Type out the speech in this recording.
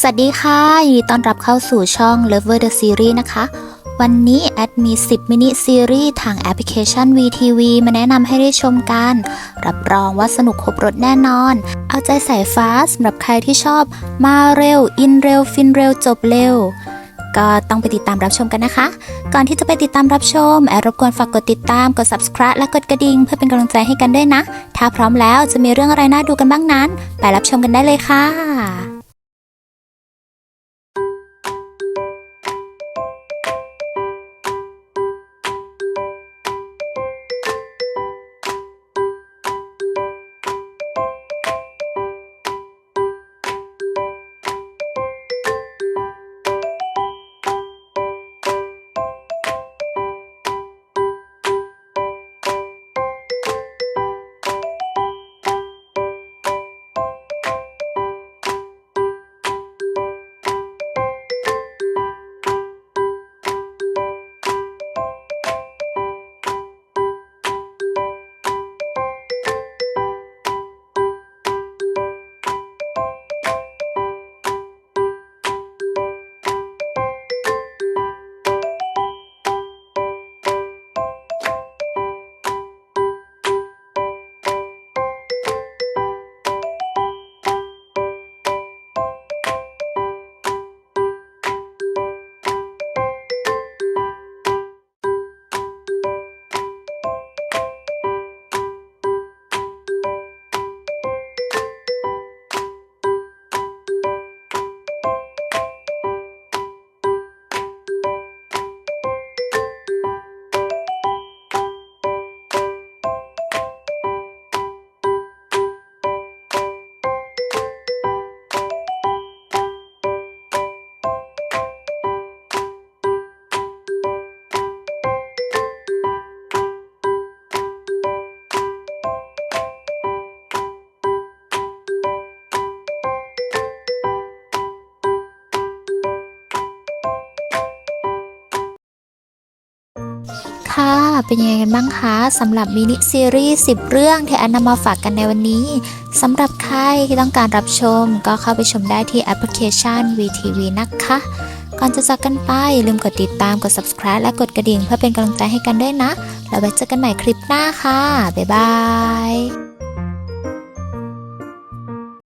สวัสดีค่ะยินดีต้อนรับเข้าสู่ช่อง Lover the Series นะคะ วันนี้แอดมี 10 มินิซีรีส์ทางแอปพลิเคชัน VTV มาแนะนำให้ได้ชมกัน รับรองว่าสนุกครบรถแน่นอน เอาใจใส่ฟ้าสำหรับใครที่ชอบมาเร็ว อินเร็ว ฟินเร็ว จบเร็ว ก็ต้องไปติดตามรับชมกันนะคะ ก่อนที่จะไปติดตามรับชม แอดรบกวนฝากกดติดตาม กด subscribe และกดกระดิ่งเพื่อเป็นกำลังใจให้กันด้วยนะ ถ้าพร้อมแล้วจะมีเรื่องอะไรน่าดูกันบ้างนั้น ไปรับชมกันได้เลยค่ะ ค่ะ เป็นยังไงกันบ้างคะสำหรับมินิซีรีส์10 เรื่องที่แอนนำมาฝากกันในวันนี้สำหรับใครที่ต้องการรับชม ก็เข้าไปชมได้ที่แอปพลิเคชัน VTV นะคะ ก่อนจะจากกันไปอย่าลืมกดติดตามกด subscribe และกดกระดิ่งเพื่อเป็นกำลังใจให้กันด้วยนะ แล้วไว้เจอกันใหม่คลิปหน้าค่ะ บ๊ายบาย